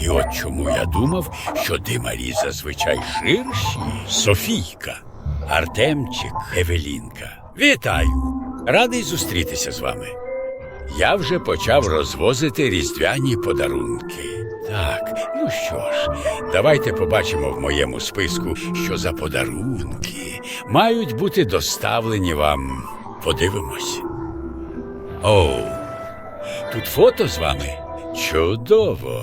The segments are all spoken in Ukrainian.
І от чому я думав, що димарі зазвичай ширші. Софійка, Артемчик, Евелінка. Вітаю! Радий зустрітися з вами. Я вже почав розвозити різдвяні подарунки. Так, ну що ж, давайте побачимо в моєму списку, що за подарунки мають бути доставлені вам. Подивимось. Оу, тут фото з вами? Чудово,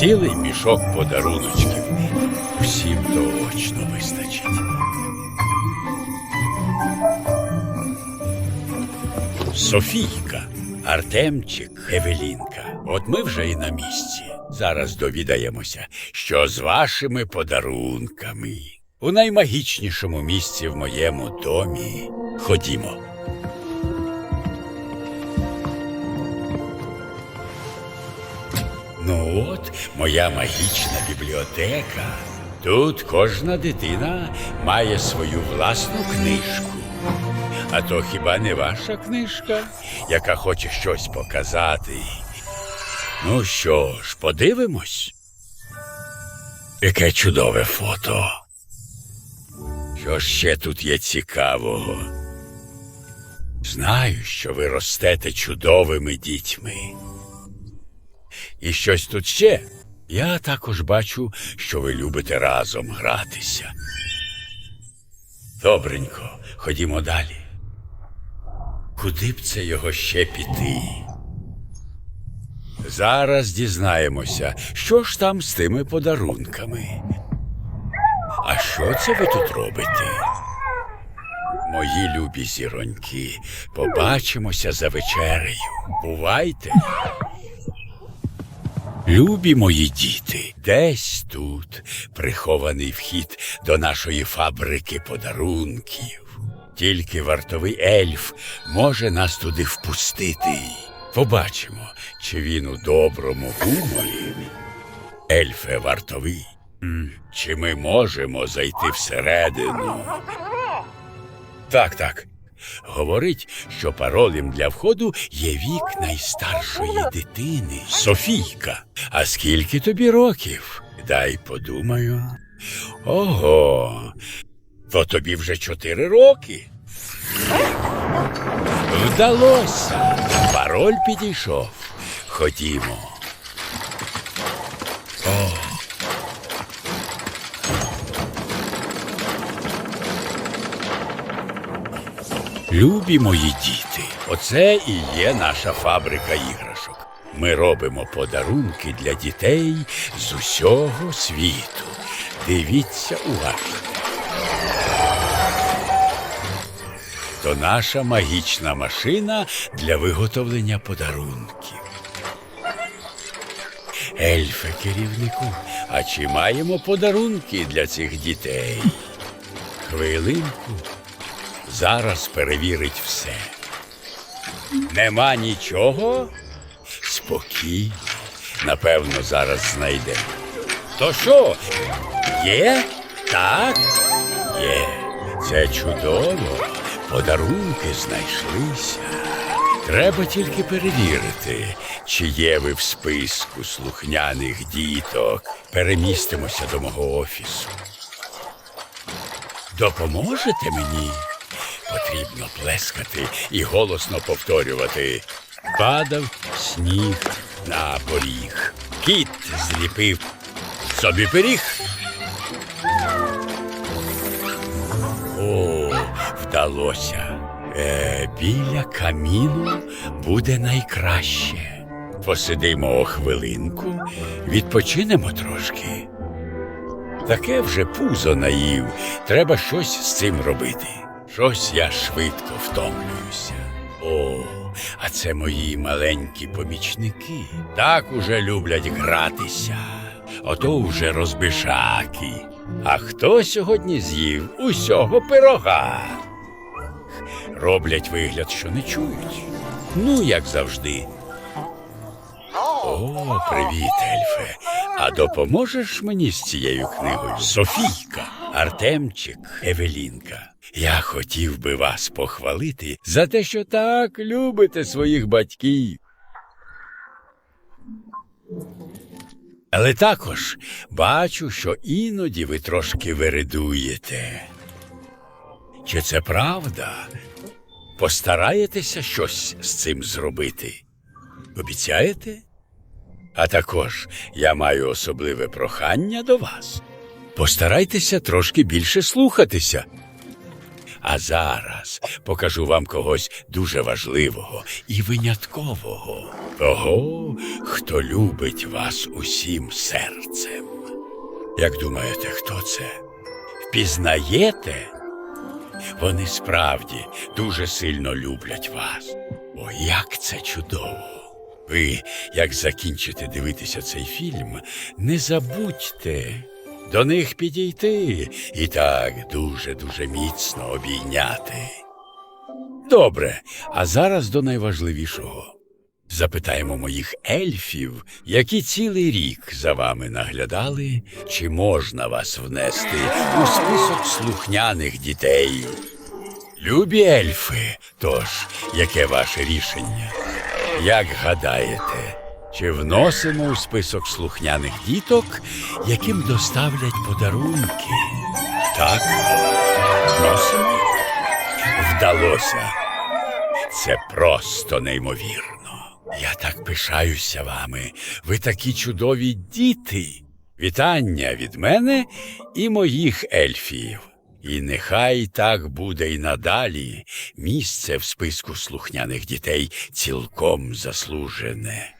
Цілий мішок подаруночків. Всім точно вистачить. Софійка, Артемчик, Евелінка. От ми вже і на місці. Зараз довідаємося, що з вашими подарунками. У наймагічнішому місці в моєму домі. Ходімо. Ну от, моя магічна бібліотека. Тут кожна дитина має свою власну книжку. А то хіба не ваша книжка, яка хоче щось показати? Ну що ж, подивимось. Яке чудове фото. Що ще тут є цікавого? Знаю, що ви ростете чудовими дітьми. І щось тут ще. Я також бачу, що ви любите разом гратися. Добренько, ходімо далі. Куди б це його ще піти? Зараз дізнаємося, що ж там з тими подарунками. А що це ви тут робите? Мої любі зіроньки, побачимося за вечерею. Бувайте. Любі мої діти, десь тут прихований вхід до нашої фабрики подарунків. Тільки вартовий ельф може нас туди впустити. Побачимо, чи він у доброму гуморі. Ельфе вартовий. Чи ми можемо зайти всередину? Так, так. Говорить, що паролем для входу є вік найстаршої дитини Софійка. А скільки тобі років? Дай подумаю. Ого, то тобі вже чотири роки. Вдалося. Пароль підійшов. Ходімо. Любі мої діти, оце і є наша фабрика іграшок. Ми робимо подарунки для дітей з усього світу. Дивіться уважно. То наша магічна машина для виготовлення подарунків. Ельфе, керівнику, а чи маємо подарунки для цих дітей? Хвилинку. Зараз перевірить все. Нема нічого? Спокій. Напевно, зараз знайде. То що? Є? Так? Є. Це чудово. Подарунки знайшлися. Треба тільки перевірити, чи є ви в списку слухняних діток. Перемістимося до мого офісу. Допоможете мені? Потрібно плескати і голосно повторювати. Падав сніг на поріг. Кіт зліпив собі пиріг. О, вдалося. Е, біля каміну буде найкраще. Посидимо хвилинку, відпочинемо трошки. Таке вже пузо наїв. Треба щось з цим робити. Щось я швидко втомлююся. О, а це мої маленькі помічники. Так уже люблять гратися. Ото вже розбишаки. А хто сьогодні з'їв усього пирога? Роблять вигляд, що не чують. Ну, як завжди. О, привіт, Ельфе. А допоможеш мені з цією книгою? Софійка, Артемчик, Евелінка. Я хотів би вас похвалити за те, що так любите своїх батьків. Але також бачу, що іноді ви трошки вередуєте. Чи це правда? Постараєтеся щось з цим зробити? Обіцяєте? А також я маю особливе прохання до вас. Постарайтеся трошки більше слухатися. А зараз покажу вам когось дуже важливого і виняткового. Того, хто любить вас усім серцем. Як думаєте, хто це? Впізнаєте? Вони справді дуже сильно люблять вас. О, як це чудово! Ви, як закінчите дивитися цей фільм, не забудьте до них підійти і так дуже-дуже міцно обійняти. Добре, а зараз до найважливішого. Запитаємо моїх ельфів, які цілий рік за вами наглядали, чи можна вас внести у список слухняних дітей. Любі ельфи, тож, яке ваше рішення? Як гадаєте, чи вносимо у список слухняних діток, яким доставлять подарунки? Так, вносимо? Вдалося. Це просто неймовірно. Я так пишаюся вами. Ви такі чудові діти. Вітання від мене і моїх ельфів. І нехай так буде й надалі. Місце в списку слухняних дітей цілком заслужене.